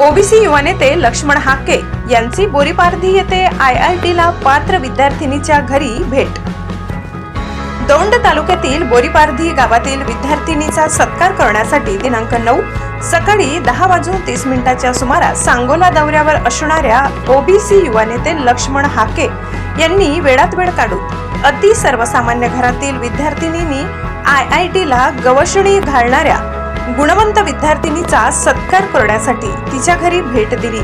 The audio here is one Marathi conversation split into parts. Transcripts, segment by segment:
ओबीसी युवा नेते लक्ष्मण हाके यांची बोरीपारधी येथे आय आय टीला पात्र विद्यार्थिनीच्या घरी भेट. दौंड तालुक्यातील बोरीपारधी गावातील विद्यार्थिनीचा सत्कार करण्यासाठी दिनांक नऊ सकाळी दहा वाजून तीस मिनिटाच्या सुमारास सांगोला दौऱ्यावर असणाऱ्या ओबीसी युवा नेते लक्ष्मण हाके यांनी वेळात वेळ काढून अति सर्वसामान्य घरातील विद्यार्थिनींनी आय आय टीला गवसणी घालणाऱ्या गुणवंत विद्यार्थिनीचा सत्कार करण्यासाठी तिच्या घरी भेट दिली.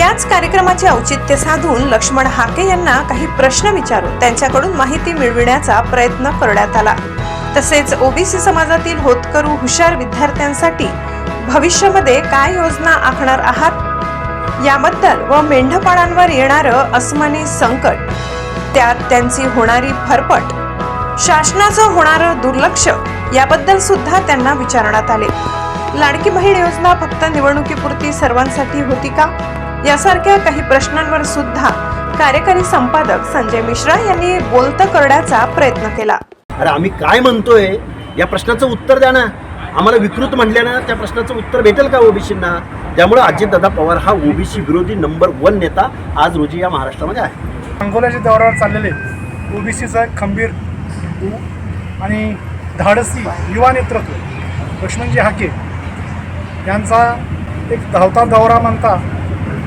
याच कार्यक्रमाचे औचित्य साधून लक्ष्मण हाके यांना काही प्रश्न विचारून त्यांच्याकडून माहिती मिळविण्याचा प्रयत्न करण्यात आला. तसेच ओबीसी समाजातील होतकरू हुशार विद्यार्थ्यांसाठी भविष्यामध्ये काय योजना आखणार आहात? याबद्दल व मेंढपाळांवर येणारं अस्मानी संकट त्यात त्यांची होणारी फरफट शासनाचं होणारं दुर्लक्ष याबद्दल सुद्धा त्यांना विचारण्यात आले. लाडकी बहीण योजना फक्त निवडणुकीपुरती सर्वांसाठी होती का? यासारख्या काही प्रश्नांवर सुद्धा कार्यकारी संपादक संजय मिश्रा यांनी बोलतं करण्याचा प्रयत्न केला. अरे आम्ही काय म्हणतोय? या प्रश्नाचं उत्तर द्या ना. आम्हाला विकृत म्हटल्यानं त्या प्रश्नाचं उत्तर भेटेल का ओबीसींना? त्यामुळे अजितदादा पवार हा ओबीसी विरोधी नंबर वन नेता आज रोजी या महाराष्ट्रामध्ये आहे. अंगोल्याच्या दौऱ्यावर चाललेले ओबीसीचा खंबीर आणि धाडसी युवा नेतृत्व लक्ष्मणजी हाके यांचा एक धावता दौरा म्हणता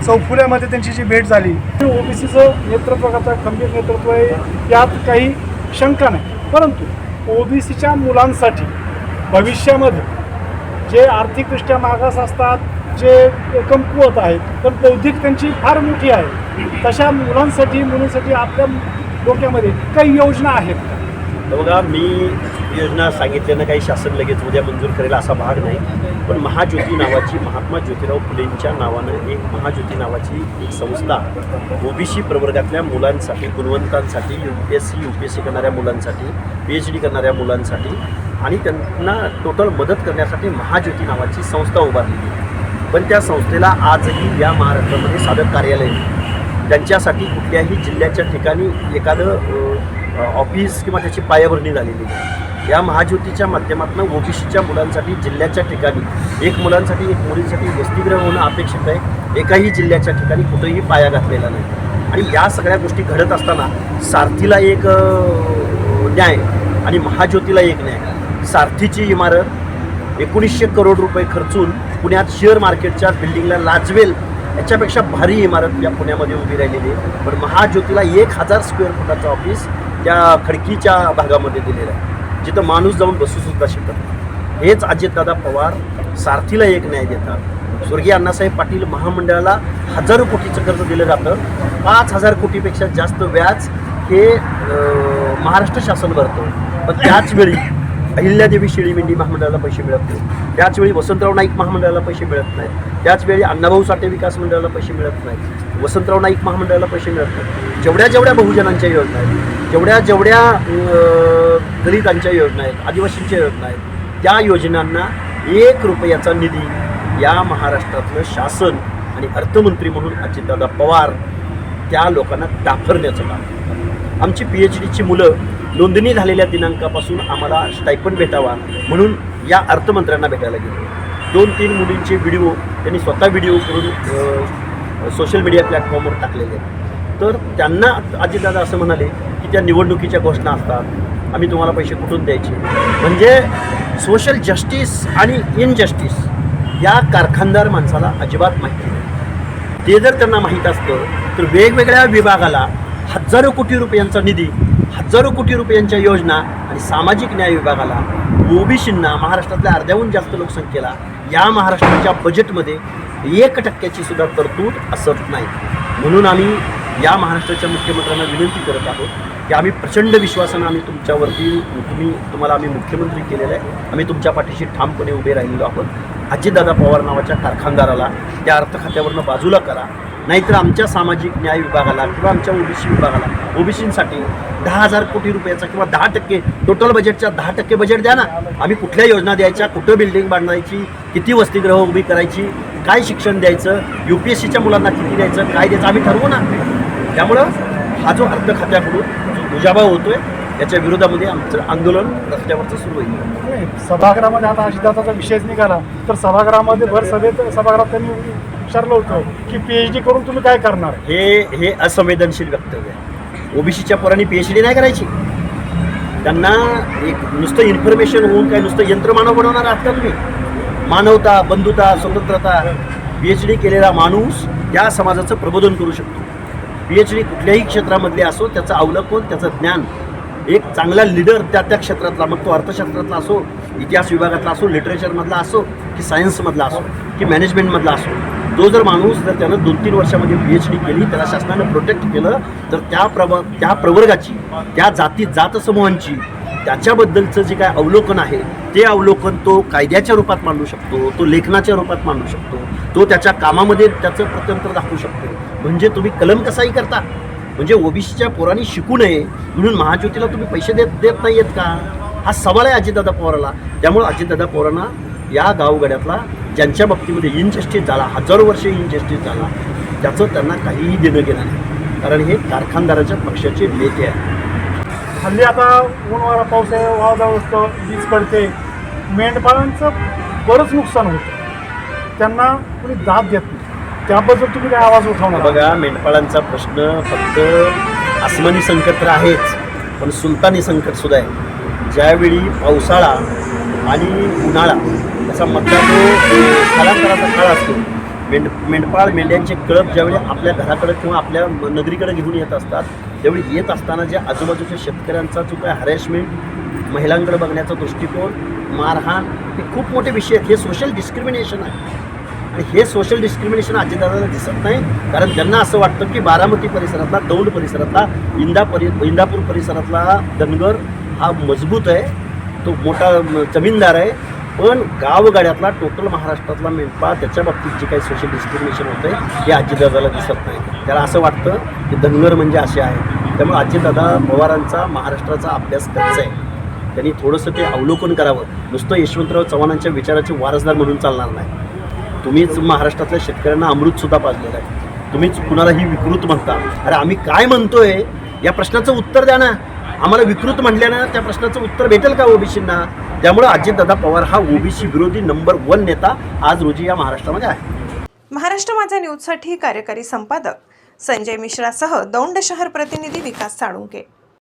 चौफुल्यामध्ये त्यांची जी भेट झाली. ओबीसीचं नेतृत्व करता खंबीर नेतृत्व आहे यात काही शंका नाही. परंतु ओबीसीच्या मुलांसाठी भविष्यामध्ये जे आर्थिकदृष्ट्या मागास असतात जे कमकुवत आहेत पण बौद्धिक त्यांची फार मोठी आहे. तशा मुलांसाठी मुलींसाठी आपल्या डोक्यामध्ये काही योजना आहेत तर बघा मी योजना सांगितल्यानं काही शासन लगेच उद्या मंजूर करेल असा भाग नाही. पण महाज्योती नावाची महात्मा ज्योतिराव फुलेंच्या नावानं एक महाज्योती नावाची एक संस्था ओबीसी प्रवर्गातल्या मुलांसाठी गुणवंतांसाठी U P S C U P S C करणाऱ्या मुलांसाठी पी एच डी करणाऱ्या मुलांसाठी आणि त्यांना टोटल मदत करण्यासाठी महाज्योती नावाची संस्था उभारली पण त्या संस्थेला आजही या महाराष्ट्रामध्ये साधक कार्यालय त्यांच्यासाठी कुठल्याही जिल्ह्याच्या ठिकाणी एखादं ऑफिस किंवा त्याची पायाभरणी झालेली नाही. या महाज्योतीच्या माध्यमातून ओबीसीच्या मुलांसाठी जिल्ह्याच्या ठिकाणी एक मुलांसाठी एक मुलींसाठी वसतिगृह होणं अपेक्षित आहे. एकाही जिल्ह्याच्या ठिकाणी कुठेही पाया घातलेला नाही. आणि या सगळ्या गोष्टी घडत असताना सारथीला एक न्याय आणि महाज्योतीला एक न्याय. सारथीची इमारत एकोणीसशे करोड रुपये खर्चून पुण्यात शेअर मार्केटच्या बिल्डिंगला लाजवेल याच्यापेक्षा भारी इमारत या पुण्यामध्ये उभी राहिलेली आहे. पण महाज्योतीला एक हजार स्क्वेअर फुटाचं ऑफिस त्या खडकीच्या भागामध्ये दिलेलं आहे. जिथं माणूस जाऊन बसूसुद्धा शिकत हेच अजितदादा पवार सारथीला एक न्याय देतात. स्वर्गीय अण्णासाहेब पाटील महामंडळाला हजारो कोटीचं कर्ज दिलं जातं. पाच हजार कोटीपेक्षा जास्त व्याज हे महाराष्ट्र शासन भरतं. पण त्याचवेळी अहिल्यादेवी शेळीमेंढी महामंडळाला पैसे मिळत नाही. त्याचवेळी वसंतराव नाईक महामंडळाला पैसे मिळत नाही. त्याचवेळी अण्णाभाऊ साठे विकास मंडळाला पैसे मिळत नाही. वसंतराव नाईक महामंडळाला पैसे मिळत नाही. जेवढ्या जेवढ्या बहुजनांच्या योजना आहेत जेवढ्या जेवढ्या दलितांच्या योजना आहेत आदिवासींच्या योजना आहेत त्या योजनांना एक रुपयाचा निधी या महाराष्ट्रातलं शासन आणि अर्थमंत्री म्हणून अजितदादा पवार त्या लोकांना दाखरण्याचं काम आमची पी एच डीची मुलं नोंदणी झालेल्या दिनांकापासून आम्हाला स्टायपन भेटावा म्हणून या अर्थमंत्र्यांना भेटायला गेलो. दोन तीन मुलींचे व्हिडिओ त्यांनी स्वतः व्हिडिओ करून सोशल मीडिया प्लॅटफॉर्मवर टाकलेले. आहेत तर त्यांना अजितदादा असं म्हणाले की त्या निवडणुकीच्या घोषणा असतात. आम्ही तुम्हाला पैसे कुठून द्यायचे? म्हणजे सोशल जस्टिस आणि इनजस्टिस या कारखानदार माणसाला अजिबात माहिती नाही. ते जर त्यांना माहीत असतं तर वेगवेगळ्या विभागाला हजारो कोटी रुपयांचा निधी हजारो कोटी रुपयांच्या योजना आणि सामाजिक न्याय विभागाला ओबीसींना महाराष्ट्रातल्या अर्ध्याहून जास्त लोकसंख्येला या महाराष्ट्राच्या बजेटमध्ये एक टक्क्याची सुद्धा तरतूद असत नाही. म्हणून आम्ही या महाराष्ट्राच्या मुख्यमंत्र्यांना विनंती करत आहोत की आम्ही प्रचंड विश्वासानं आम्ही तुमच्यावरती तुम्ही तुम्हाला आम्ही मुख्यमंत्री केलेलं आहे. आम्ही तुमच्या पाठीशी ठामपणे उभे राहिलेलो आहोत. अजितदादा पवार नावाच्या कारखानदाराला त्या अर्थखात्यावरनं बाजूला करा. नाहीतर आमच्या सामाजिक न्याय विभागाला किंवा आमच्या ओबीसी विभागाला ओबीसींसाठी दहा हजार कोटी रुपयाचा किंवा दहा टक्के टोटल बजेटच्या दहा टक्के बजेट द्या ना. आम्ही कुठल्या योजना द्यायच्या कुठं बिल्डिंग बांधायची किती वसतिगृह उभी करायची काय शिक्षण द्यायचं यू पी एस सीच्या मुलांना किती द्यायचं काय द्यायचं आम्ही ठरवू ना. त्यामुळं हा जो अर्थ खात्याकडून जो दुजाभाव होतोय याच्या विरोधामध्ये आमचं आंदोलन रस्त्यावरचं सुरू होईल. सभागृहामध्ये आता अजितदादाचा विषयच निघाला. तर सभागृहामध्ये भर सभेत सभागृहात त्यांनी विचारलं होतं की पी एच डी करून तुम्ही काय करणार? हे हे असंवेदनशील वक्तव्य आहे. ओबीसीच्या पोरांनी पी एच डी नाही करायची. त्यांना एक नुसतं इन्फॉर्मेशन होऊन काय नुसतं यंत्रमानव बनवणार आहात का तुम्ही? मानवता बंधुता स्वतंत्रता पी एच डी केलेला माणूस त्या समाजाचं प्रबोधन करू शकतो. पी एच डी कुठल्याही क्षेत्रामधले असो त्याचं अवलंबून त्याचं ज्ञान एक चांगला लीडर त्या त्या क्षेत्रातला मग तो अर्थशास्त्रातला असो इतिहास विभागातला असो लिटरेचरमधला असो की सायन्समधला असो की मॅनेजमेंटमधला असो तो जर माणूस जर त्यानं दोन तीन वर्षामध्ये पी एच डी केली त्याला शासनानं प्रोटेक्ट केलं तर त्या प्रव त्या प्रवर्गाची त्या जाती जात समूहांची त्याच्याबद्दलचं जे काय अवलोकन आहे ते अवलोकन तो कायद्याच्या रूपात मांडू शकतो तो लेखनाच्या रूपात मांडू शकतो तो त्याच्या कामामध्ये त्याचं प्रत्यंतर दाखवू शकतो. म्हणजे तुम्ही कलम कसाही करता. म्हणजे ओबीसीच्या पोरांनी शिकू नये म्हणून महाज्योतीला तुम्ही पैसे देत देत नाही आहेत का? हा सवाल आहे अजितदादा पवाराला. त्यामुळे अजितदादा पवारांना या गावगड्यातला ज्यांच्या बाबतीमध्ये इनजस्टिस झाला हजारो वर्षे इनजस्टिस झाला त्याचं त्यांना काहीही देणं घेणं नाही. कारण हे कारखानदाराच्या पक्षाचे नेते आहे हल्ली आता ऊन वारा पाऊस आहे वादळ असतं वीज पडते. मेंढपाळांचं बरंच नुकसान होतं. त्यांना कोणी दाद देत नाही. त्याबद्दल तुम्ही काय आवाज उठवणार? बघा मेंढपाळांचा प्रश्न फक्त आसमानी संकट तर आहेच पण सुलतानी संकट सुद्धा आहे. ज्यावेळी पावसाळा आणि उन्हाळा असा मधला जो स्थलांतराचा काळ असतो मेंढ मेंढपाळ मेंढ्यांचे कळप ज्यावेळी आपल्या घराकडे किंवा आपल्या नगरीकडे घेऊन येत असतात त्यावेळी येत असताना ज्या आजूबाजूच्या शेतकऱ्यांचा जो काय हॅरेसमेंट महिलांकडे बघण्याचा दृष्टिकोन मारहाण हे खूप मोठे विषय आहेत. हे सोशल डिस्क्रिमिनेशन आहे. आणि हे सोशल डिस्क्रिमिनेशन अजितदादांना दिसत नाही कारण त्यांना असं वाटतं की बारामती परिसरातला दौंड परिसरातला इंदापरी इंदापूर परिसरातला धनगर हा मजबूत आहे. तो मोठा जमीनदार आहे. पण गावगाड्यातला टोटल महाराष्ट्रातला मेंढपाळ त्याच्या बाबतीत जे काही सोशल डिस्क्रिमिनेशन होतं आहे हे अजितदादाला दिसत नाही. त्याला असं वाटतं की धनगर म्हणजे असे आहे. त्यामुळे अजितदादा पवारांचा महाराष्ट्राचा अभ्यास करायचा आहे. त्यांनी थोडंसं ते अवलोकन करावं. नुसतं यशवंतराव चव्हाणांच्या विचाराचे वारसदार म्हणून चालणार नाही. तुम्हीच महाराष्ट्रातल्या शेतकऱ्यांना अमृतसुद्धा पाजलेलं आहे. तुम्हीच कुणालाही विकृत म्हणता. अरे आम्ही काय म्हणतोय? या प्रश्नाचं उत्तर द्या ना. आम्हाला विकृत म्हटल्यानं त्या प्रश्नाचं उत्तर भेटेल का ओबीसींना? त्यामुळे अजितदादा पवार हा ओबीसी विरोधी नंबर वन नेता आज रोजी या महाराष्ट्रामध्ये आहे. महाराष्ट्र माझा न्यूजसाठी कार्यकारी संपादक संजय मिश्रासह दौंड शहर प्रतिनिधी विकास साळुंके.